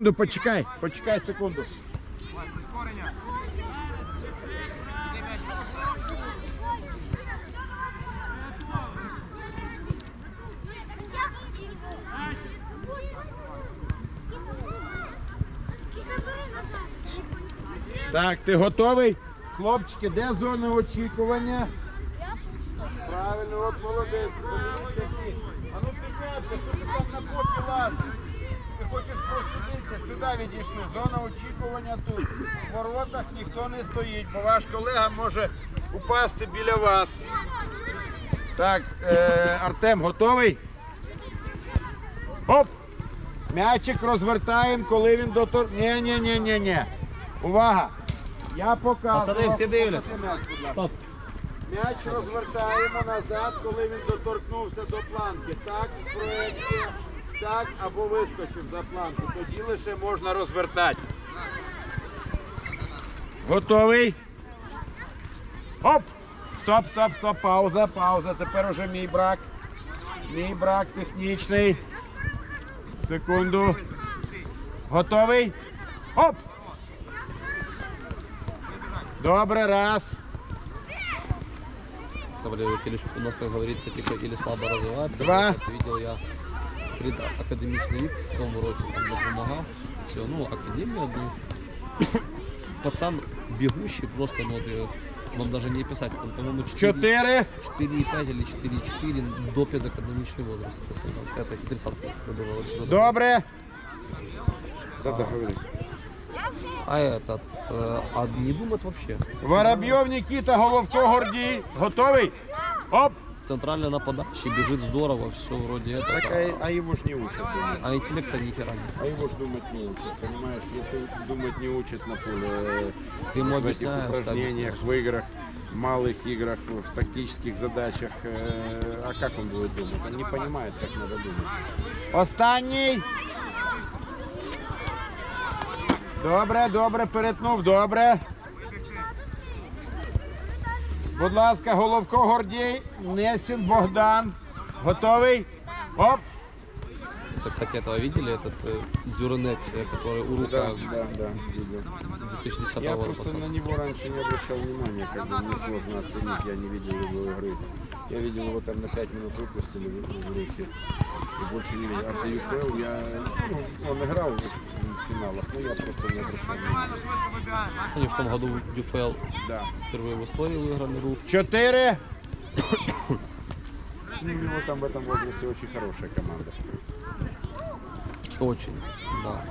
Ну, почекай, почекай секунду. Так, ти готовий? Хлопчики, де зона очікування? Правильно, от молодець. А ну піднявся, що ти там на попі лазиш? Ти хочеш просидитися, сюди відійшли. Зона очікування тут. В воротах ніхто не стоїть, бо ваш колега може упасти біля вас. Так, е, Артем, готовий? Оп! М'ячик розвертаємо, коли він дотор... Ні, ні, ні, ні, ні. Увага! Я показую. Пацани, всі дивляться. М'яч, розвертаємо назад, коли він доторкнувся до планки. Так, проекція, так, або вискочив за планку. Тоді лише можна розвертати. Готовий? Оп! Стоп, стоп, стоп, пауза, пауза. Тепер уже мій брак. Мій брак технічний. Секунду. Готовий? Оп! Добре, раз. Васильевич у нас, как говорится, типа или слабо развивается. Два. Видел я пред академичный вид в том роце, там мне помогал. Все, ну, академия, ну, пацан бегущий просто, ну, вот, э, вам даже не писать, он, по-моему, 4, Чотири. 4,5 или 4,4 до предакадемичный возраст. пацан, там, Это 30 пробивал. Добре. А этот, э, а не думает вообще. Воробйов Нікіта, Головко Гордій. Готовий? Оп! Центральный нападающий бежит здорово, все вроде это. Так, а, а его ж не учат. думать. А интеллекта ни хера нет. А его ж думать не учат, понимаешь? Если думать не учат на поле, э, Ты ему в этих упражнениях, в играх, малых играх, в тактических задачах, э, а как он будет думать? Он не понимает, как надо думать. Останній. Добре, добре, перетнув, добре. Будь ласка, Головко Гордій, Несін Богдан. Готовий? Оп! Это, кстати, этого видели, этот э, Дюренец, э, который у Рука Да, да, да, видел. 2010 Я года просто пацан. на него раньше не обращал внимания, как бы мне сложно оценить, я не видел его игры. Я видел его там на 5 минут выпустили в, в руки. И больше не видел. А ТЮФЛ я, ну, он играл в финалах, но я просто не обращал внимания. Они в том году Дюфел Да. впервые в истории выиграли Рук. Чотири. Ну, у него там в этом возрасте очень хорошая команда. Очень, да.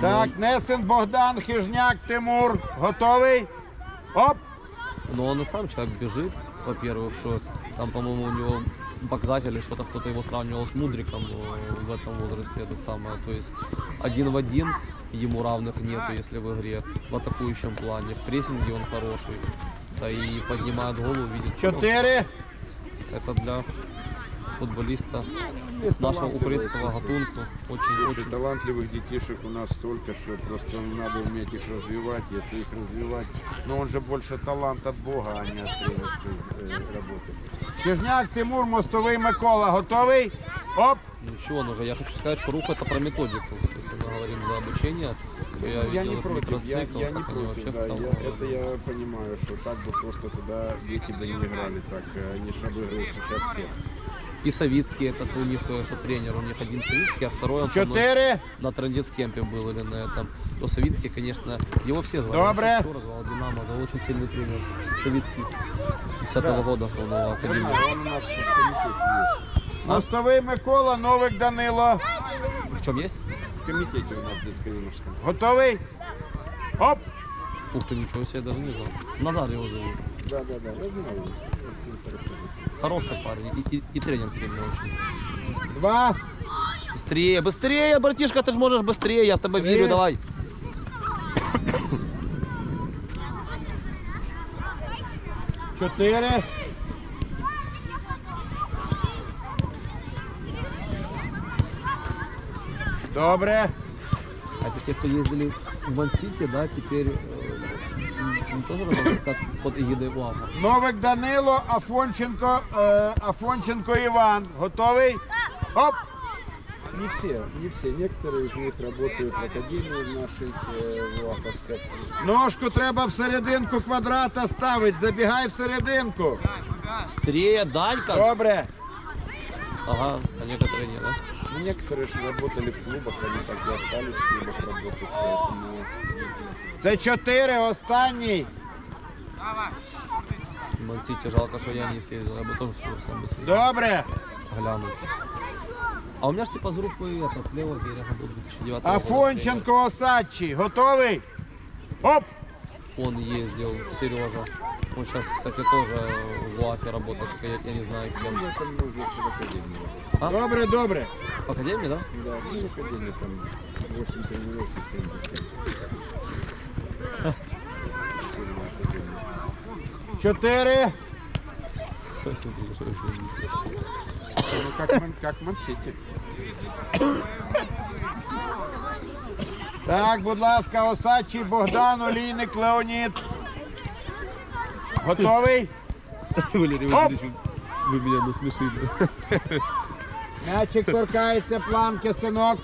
Так, Несен Богдан, Хижняк, Тимур. Готовий? Оп! Но он и сам человек бежит, во-первых, что там, по-моему, у него показатели, что-то кто-то его сравнивал с Мудриком в этом возрасте, этот самое. То есть один в один ему равных нету, если в игре, в атакующем плане. В прессинге он хороший. Да и поднимает голову, видит. ну, Чотири. Это для футболиста Есть нашего талантливые, украинского гатунку очень, Слушай, очень талантливых детишек у нас столько, что просто надо уметь их развивать, если их развивать. Но он же больше талант от Бога, а не от тренерской э, работы. Хижняк, Тимур, Мостовий Микола. Готовий? Оп! Ничего, ну я хочу сказать, что рух это про методику. Если мы говорим за обучение, то я, Я видел не их против, я, микроцикл, я не как они против, вообще да, в целом я- это я понимаю, что так бы просто туда дети бы не играли так, э, они же обыгрывают сейчас все. И Савицкий, этот у них, э, что тренер, у них один Савицкий, а второй он со мной Чотири. на трендецкемпе был или на этом. То Савицкий, конечно, его все звали. Добре. Шахтер, звал Динамо, это очень сильный тренер. Савицкий. 10 года основного академии. Понимаю, он у нас в комитете есть. Мостовий Микола, Новик Данило. В чем есть? В комитете у нас детско-юношеском. Готовий? Оп! Ух ты, ничего себе, я даже не знал. Назар его зовут. Да, да, да, я знаю. Хороший парень и, и- и тренер сильный очень. Два. Быстрее, быстрее, братишка, ты же можешь быстрее, я в тебя Три. верю, давай. Чотири. Добре. А это те, кто ездили в Ман-Сити, да, теперь э, м, тоже работают как под эгидой УАФа. Новик Данило, Афонченко, е, Афонченко Іван. Готовий? Оп! Не все, не все. Некоторые из них работают в академии в нашей э, в Лаховской. Ножку треба в серединку квадрата ставити. Забігай в серединку. Стрия, Данька. Добре. Ага, а некоторые нет, да? Ну, некоторые же работали в клубах, они так и остались в клубах работать, поэтому Це чотири, останній. Мансити, жалко, что я не съездил, я бы тоже сам бы съездил. Добре. глянуть. А у меня же типа с группы этот, с левого берега будет 2009 года Афонченко Осадчий. Готовий? Оп! тренер. Он ездил, Сережа. Он сейчас, кстати, тоже в УАФе работает, только я, я не знаю кем. ну, это можно в академии. А? Добре, добре. В академии, да? Да, ну, в академии там 8 тренировок и 7 Чотири. Смотри, что я себе не Ну, как, Ман- как Ман-Сити. Так, будь ласка, Осадчий Богдан, Олійник, Леонід. Готовий? Валерий Оп! Валерьевич, вы меня насмешили. М'ячик торкається планки, синок.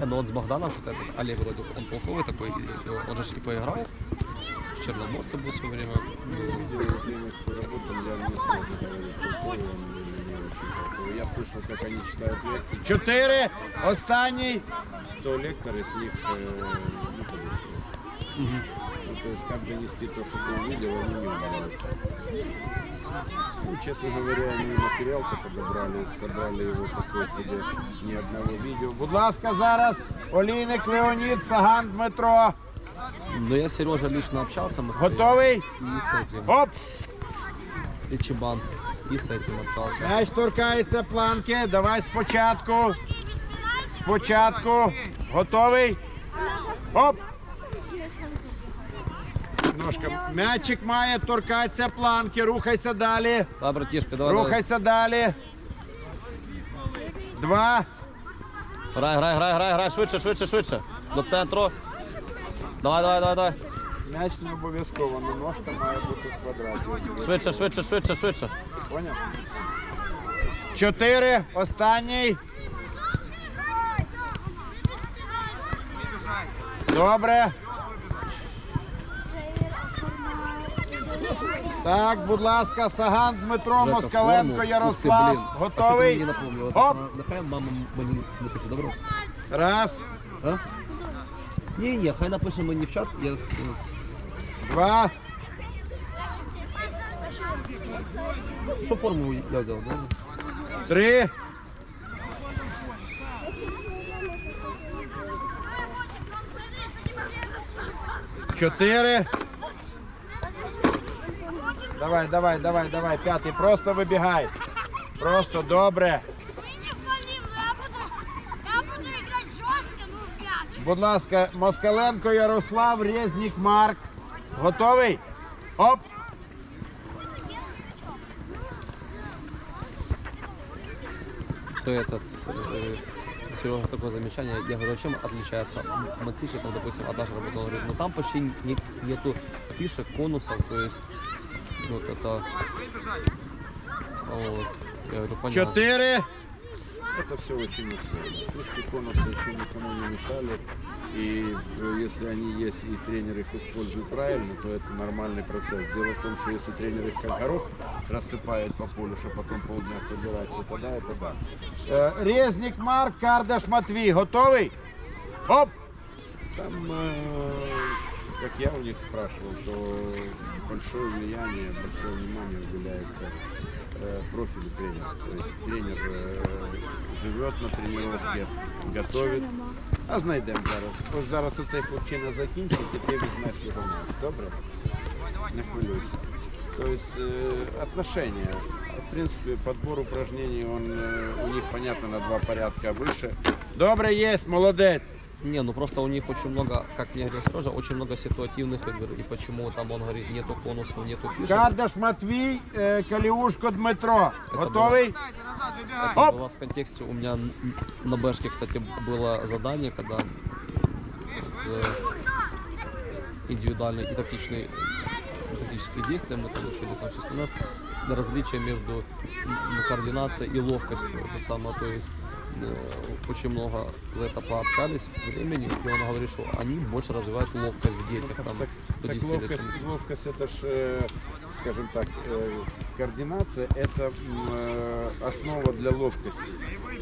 Не, ну он с Богданом что-то, этот Олег вроде, он толковый такой, и он же ж и поиграл. В Черноморце был в свое время. Где я тренерскую работал, я не сложно говорить, какой он или не очень толковый. Я слышал, как они читают лекции, Чотири. Останній. что лекторы с них э, не подошли. Ну, то есть, как донести то, что ты увидел, они не умеют. Ну, честно говоря, они материал-то подобрали, собрали его такой себе, ни одного видео. Будь ласка, зараз Олійник, Леонід, Саган Дмитро. Но я с Сережей лично общался, мы с Готовий? И с этим, Оп! и Чебан, и с этим общался. М'яч торкається планки. Давай спочатку. Спочатку. Готовий? Оп! Ножка. М'ячик має торкатися планки. Рухайся далі. Да, братишка, давай, давай. Рухайся далі. Два. Грай, грай, грай, грай, грай, швидше, швидше, швидше. До центру. Давай, давай, давай, давай. М'яч не обов'язково, але ножка має бути в квадраті. Швидше, швидше, швидше, швидше. Поняв? Чотири. Останній. Добре. Так, будь ласка, Саган Дмитро, Жека, Москаленко, форму. Ярослав. Ух ты, блин. А Готовий? что ты мне напомнил? Это Оп. самое- Нехай мама мені напише, добро? Раз, А? Ні, ні, хай напише мені в чат, я... з- два, Що форму я взяв, да? три. Чотири. Давай, давай, давай, давай, п'ятий. Просто вибігай. Просто добре. Я буду, я буду играть жестко, ну в мяч. Будь ласка, Москаленко Ярослав, Резнік Марк. Готовий? Оп! Что этот... Э, Сережа, такое замечание. Я говорю, а чем отличается Мацифи, там, допустим, от нашего работы? Он говорит, ну там почти не- нету фишек, конусов, то есть... Вот это... Вот. Я говорю, понятно. Чотири. Это все очень условно. Фишки конуса еще никому не мешали. И э, если они есть и тренер их использует правильно, то это нормальный процесс. Дело в том, что если тренер их как горох рассыпает по полю, что потом полдня собирать, то тогда это да. Е, Резнік Марк, Кардаш Матвій. Готовий? Оп! Там, э, как я у них спрашивал, то большое влияние, большое внимание уделяется э, профилю тренера. То есть тренер э, живет на тренировке, готовит. А знайдемо зараз. Ось зараз оцей хлопчина закінчить і ти візьмеш його м'яч. Добре? Не хвилюйся. То есть э, отношения. В принципе, подбор упражнений, он э, у них, понятно, на два порядка выше. Добре, є, молодець. Не, ну просто у них очень много, как мне говорил Сережа, очень много ситуативных игр. И почему там он говорит, нету конусов, нету фишек. Кардаш Матвій, е, Каліушко Дмитро. Це Готовий? Это Оп! было в контексте, у меня н- на бэшке, кстати, было задание, когда э, индивидуальные и тактичные, тактические действия мы там учили там все остальное. различие между м, координацией и ловкостью. Это самое, то есть э, очень много за это пообщались времени, и он говорит, что они больше развивают ловкость в детях, там, Так, до так 10 лет. ловкость, ловкость это ж, э, скажем так, э, координация это м, э, основа для ловкости.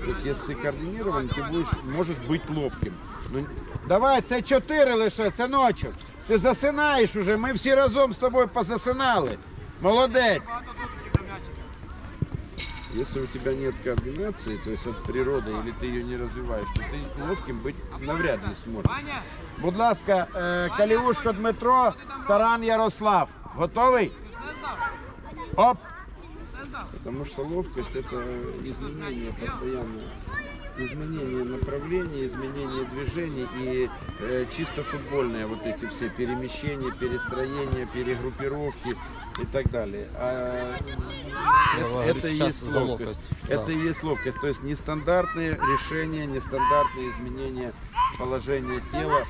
То есть если ты координирован, ты будешь, можешь быть ловким. Ну, Давай, це чотири лише, синочок. Ти засинаєш уже, ми всі разом з тобою позасинали. Молодець. Если у тебя нет координации, то есть от природы, или ты ее не развиваешь, то ты ловким быть навряд ли сможешь. Будь ласка, е, Каліушко Дмитро, Таран Ярослав. Готовий? Оп! Потому что ловкость это изменение постоянно, изменение направления, изменение движений и э, чисто футбольные вот эти все перемещения, перестроения, перегруппировки и так далее. А это и есть ловкость. Это и есть ловкость. То есть нестандартные решения, нестандартные изменения положения тела.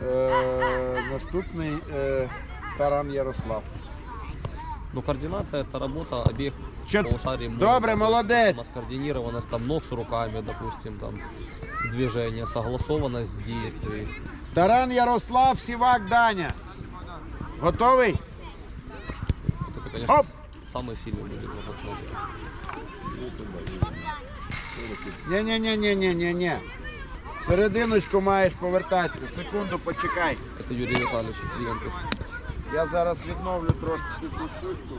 Э, наступный э, Таран Ярослав. Ну, координация это работа обеих Чет- полушарий. мозга. Молодець. сама Скоординированность там ног с руками, допустим, там движение, согласованность действий. Таран Ярослав, Сівак Даня. Готовий? Вот это, конечно, Оп! с- самые сильные люди на посмотреть. Ні-ні-ні-ні-ні-ні. В серединочку маєш повертатися. Секунду почекай. Это Юрий Витальевич, клиенты. Я зараз відновлю трошки цю штучку.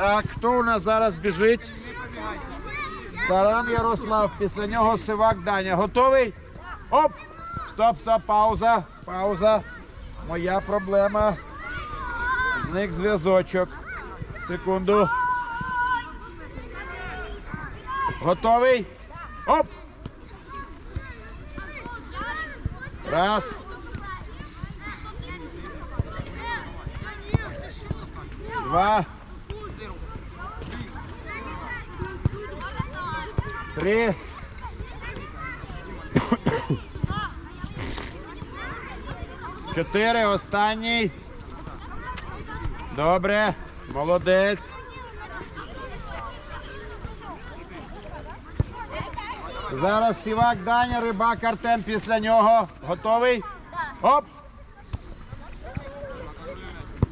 Так, хто у нас зараз біжить? Таран Ярослав, після нього Сивак Даня. Готовий? Оп! Стоп, стоп, пауза. Пауза. Моя проблема. Зник зв'язочок. Секунду. Готовий? Оп! Раз. Два. Три. Чотири. Останній. Добре. Молодець. Зараз сівак Даня, рибак Артем після нього. Готовий? Оп!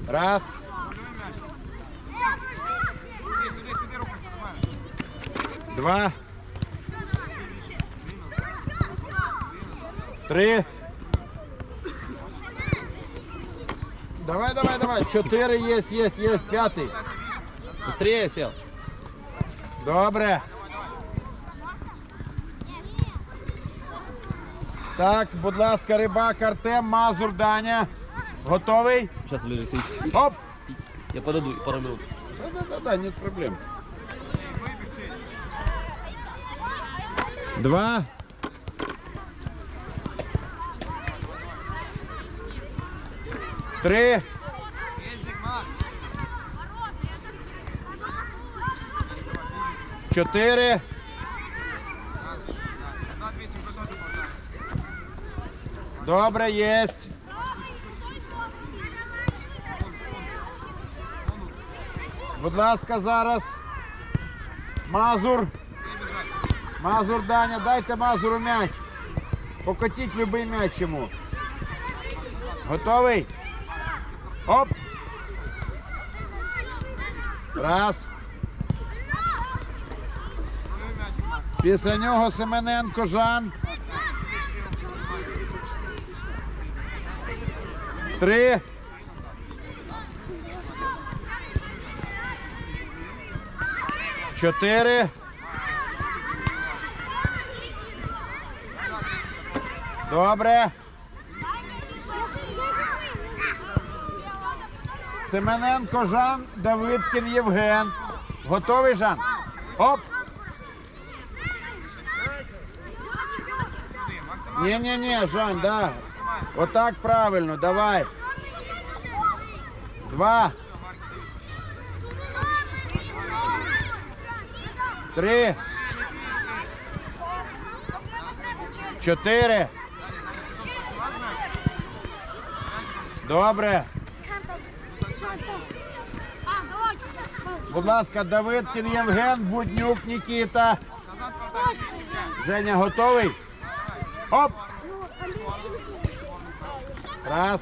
Раз. Два. Три. Давай, давай, давай. Чотири є, є, є. П'ятий. Быстрее сел. Добре. Так, будь ласка, рибак Артем, Мазур, Даня. Готовий? Сейчас, Валерий Алексеевич, Оп! я подойду пару минут. Да-да-да, нет проблем. Два. Три. Чотири. Добре, єсть. Будь ласка, зараз. Мазур. Мазур Даня, дайте Мазуру м'яч. Покотіть любий м'яч йому. Готовий? Оп! Раз. Після нього Семененко Жан. Три. Чотири. Добре. Семененко Жан, Давидкін Євген. Готовий Жан? Оп! Ні-ні-ні, Жан, да. Отак правильно, давай. Два. Три. Чотири. Добре. А, давайте. Будь ласка, Давидкін Євген, Буднюк Нікіта. Женя готовий? Оп! Раз.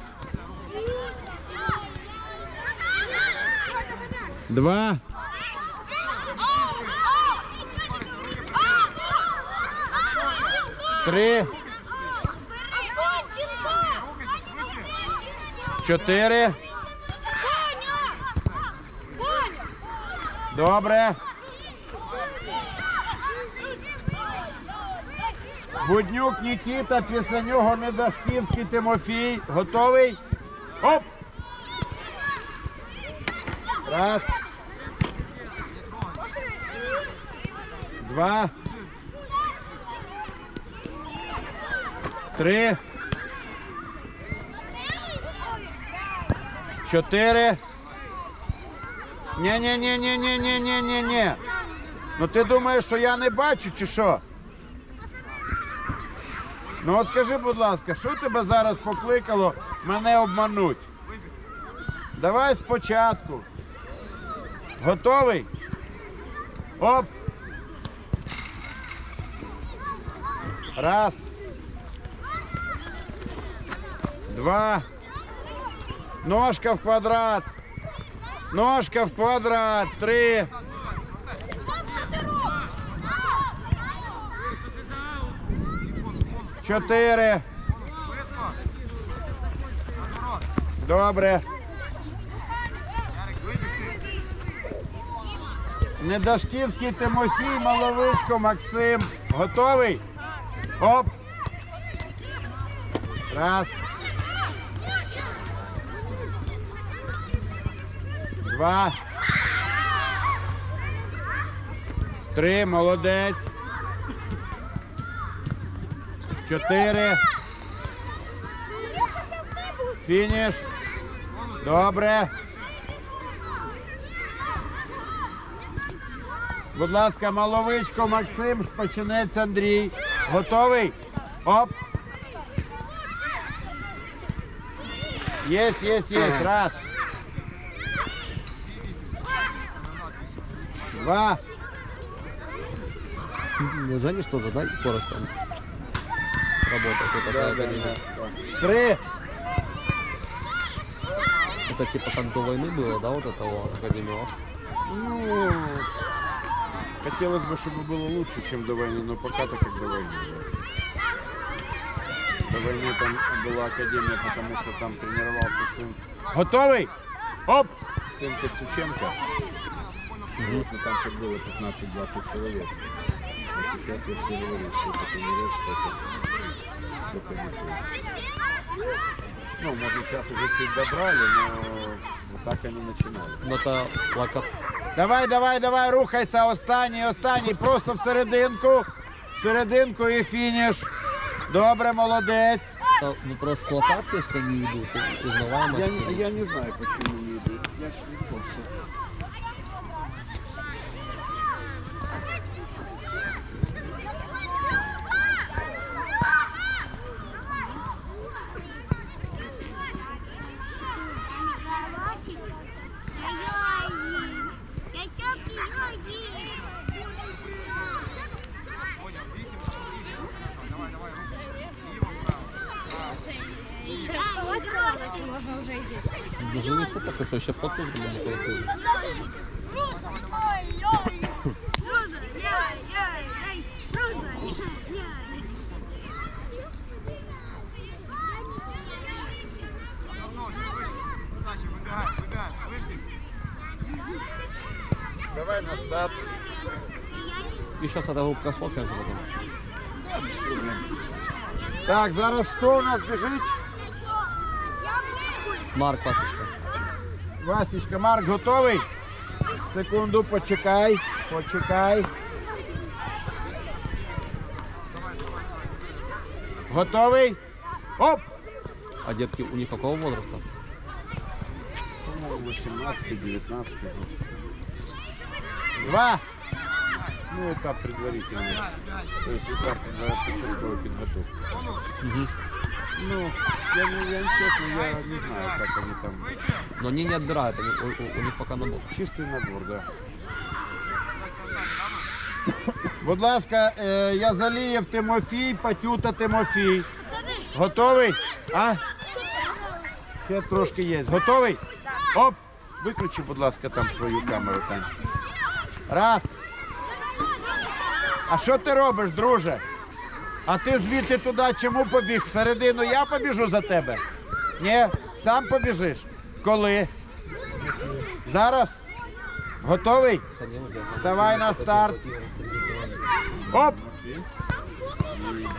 Два. Три. Чотири. Добре. Буднюк Нікіта, після нього Недашківський Тимофій. Готовий? Оп! Раз. Два. Три. Чотири. Ні-ні-ні-ні-ні-ні-ні-ні. Ну ти думаєш, що я не бачу, чи що? Ну от скажи, будь ласка, що тебе зараз покликало мене обмануть? Давай спочатку. Готовий? Оп. Раз. Два. Ножка в квадрат. Ножка в квадрат. Три. Чотири. Добре. Недашківський Тимосій, Маловичко, Максим. Готовий? Оп. Раз. Два. Три. Молодець. Чотири. Фініш. Добре. Будь ласка, Маловичко, Максим, Шпачинець Андрій. Готовий? Оп. Єсть, єсть, єсть. Раз. Два. Ну, Жене что же, дай скорость он. Работает вот такая академия. Три. Это типа как до войны было, да, вот этого академия? Ну, хотелось бы, чтобы было лучше, чем до войны, но пока так, как до войны. До войны там была академия, потому что там тренировался сын. Готовый? Оп! Сын Костюченко. Вот, ну, там как было 15-20 человек. А сейчас я все говорю, что это университет, это только не то. Ну, может, сейчас уже чуть добрали, но вот так они начинали. Ну это лока... Давай, давай, давай, рухайся, останній, останній, просто в серединку, в серединку і фініш. Добре, молодець. это, ну просто с локацией, что не идут, и узнаваемость. Я, не- я не знаю, почему не идут. Я ж не в курсе. Все так, что еще фотку сделали, не получилось. Роза! Ой-ой! Роза! Яй-яй-яй! Роза! Яй-яй! Давай на старт. И сейчас эта группа сфоткаем потом. Так, зараз хто у нас біжить? Марк пасочка. Васечка, Марк, готовий? Секунду, почекай, почекай. Готовий? Оп! А детки у них какого возраста? По-моему, 18-19 год. Два. Ну, этап предварительный. То есть этап подготовку. Мгм. Ну, я, не, я не честно, я не знаю, как они там. Но они не отбирают, они, у, у- у них пока набор. Чистый набор, да. Будь ласка, е, Язалієв Тимофій, Патюта Тимофій. Готовий? А? Ще трошки є. Готовий? Оп! Виключи, будь ласка, там свою камеру, Тань. Раз. А що ти робиш, друже? А ти звідти туди чому побіг? Всередину я побіжу за тебе? Ні, сам побіжиш. Коли? Зараз? Готовий? Вставай на старт. Оп!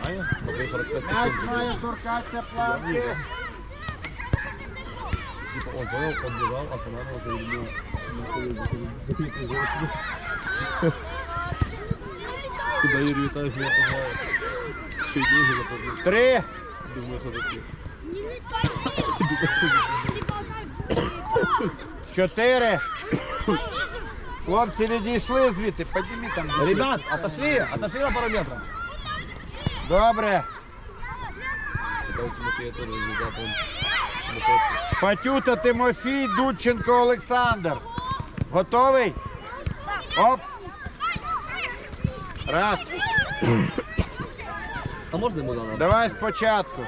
М'яч має торкатися Куда Юрий Витальевич меня? Еще и деньги заплатил. Три. Думаю, что такие. Чотири. Хлопці відійшли звідти. Підійми там. Ребят, отошли, отошли на пару метров. Добре. Патюта Тимофій, Дудченко Олександр. Готовий? Оп. Раз. А можно ему заново? Давай спочатку.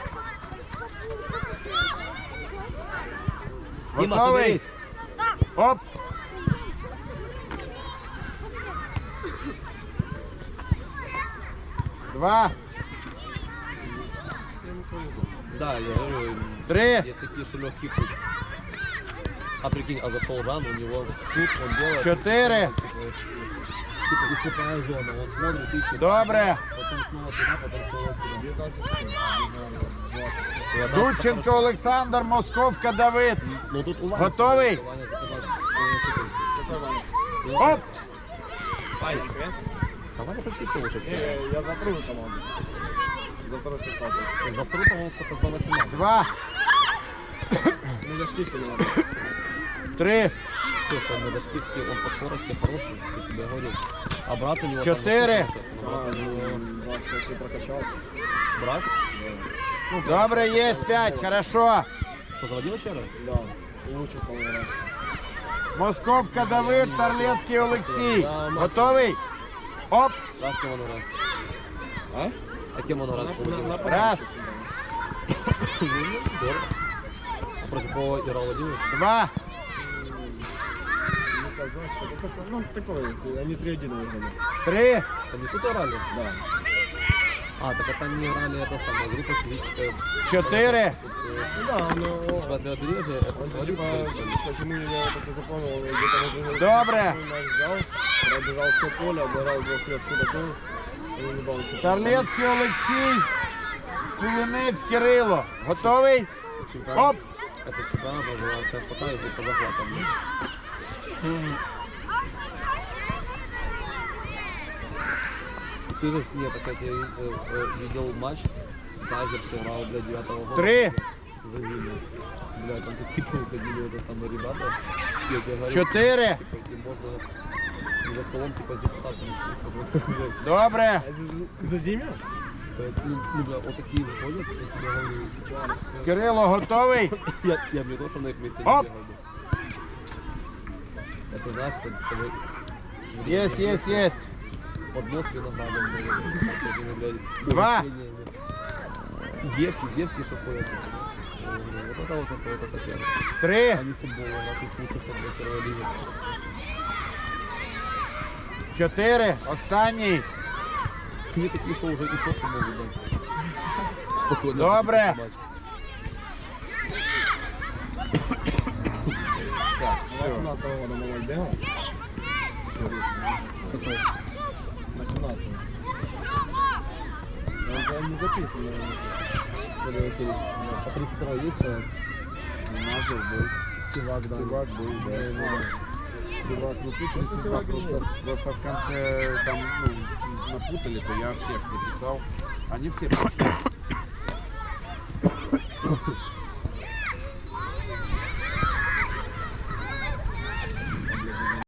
Готовий? соберись. Оп. Два. Да, я говорю, Три. есть такие, что легкий путь. А прикинь, а зашел Жан, у него тут он делает. Чотири. Типа выступая зона, он смотрит, ищет. Добре. И Дудченко Олександр, Московка Давид. Готовий? Ваня за 15 секунд. Оп. А Ваня почти все учится. Я за вторую команду. За второй состав. За вторую, по-моему, за 18. Два. Ну, за шкивку не. Три. Слушай, Медошкивский, он по скорости хороший, я тебе говорю. А брат у него... Сумасшедший. А, ну, да, все, все прокачался. Брат? Добре, є п'ять. Хорошо. Что, заводил еще раз? Да. И лучше стал играть. Московка Давид, Тарлецький Олексій. Готовий? Оп. Да, с кем он играет? А? А кем он играет? Раз. Здорово. А против кого играл Владимир? Два Не казать, что это такое. Ну, такое, если они 3-1 выиграли. Три. Они тут играли? Да. А, так это они играли это самое, группа физическая. Чотири. Ну да, но... Смотря побережье, это Он, говорю, типа, почему я так и запомнил, где-то возле Добре. наш зал, пробежал все поле, обыграл двух лет судаков, и не бал еще. Тарлецький Олексій. Кулинець Кирило. Готовий? Оп. Это чемпионат называется хватает по захватам. Слышишь, нет, так я э, э, видел матч, Тайгерс играл, блядь, 9 года. Три. За зиму. Блядь, там такие выходили, это самые ребята. Я тебе говорю, Чотири. типа, им можно за столом типа с депутатами сидеть спокойно. Добре. За зиму? Это, Ну, ну, бля, вот такие выходят, я тебе говорю, чувак, Кирило готовий? Я, я бы не то, что на их месте Оп. не бегал бы. Это знаешь, как когда Єсть, єсть, єсть. поднос с виноградом, блядь, с этими, блядь, Два. угощениями. Девки, девки, что ходят. Э, Вот это вот, это вот, это первое. Три. А не футбол, а тут лучше футбол, первая лига. Чотири. Останній. Мне такие, что уже и сотку могут дать. Спокойно. Добре. Матч. 18 года малой бегал. Какой? На 17 А Он же не записан, наверное. Валерий Васильевич. По 32 есть человек? Мазур был. Сивак, да. Сивак был, да. Да, да, да. Сивак, ну тут Просто Сивак Сивака просто, нет. просто в конце там ну, напутали, то я всех записал. Они все пришли.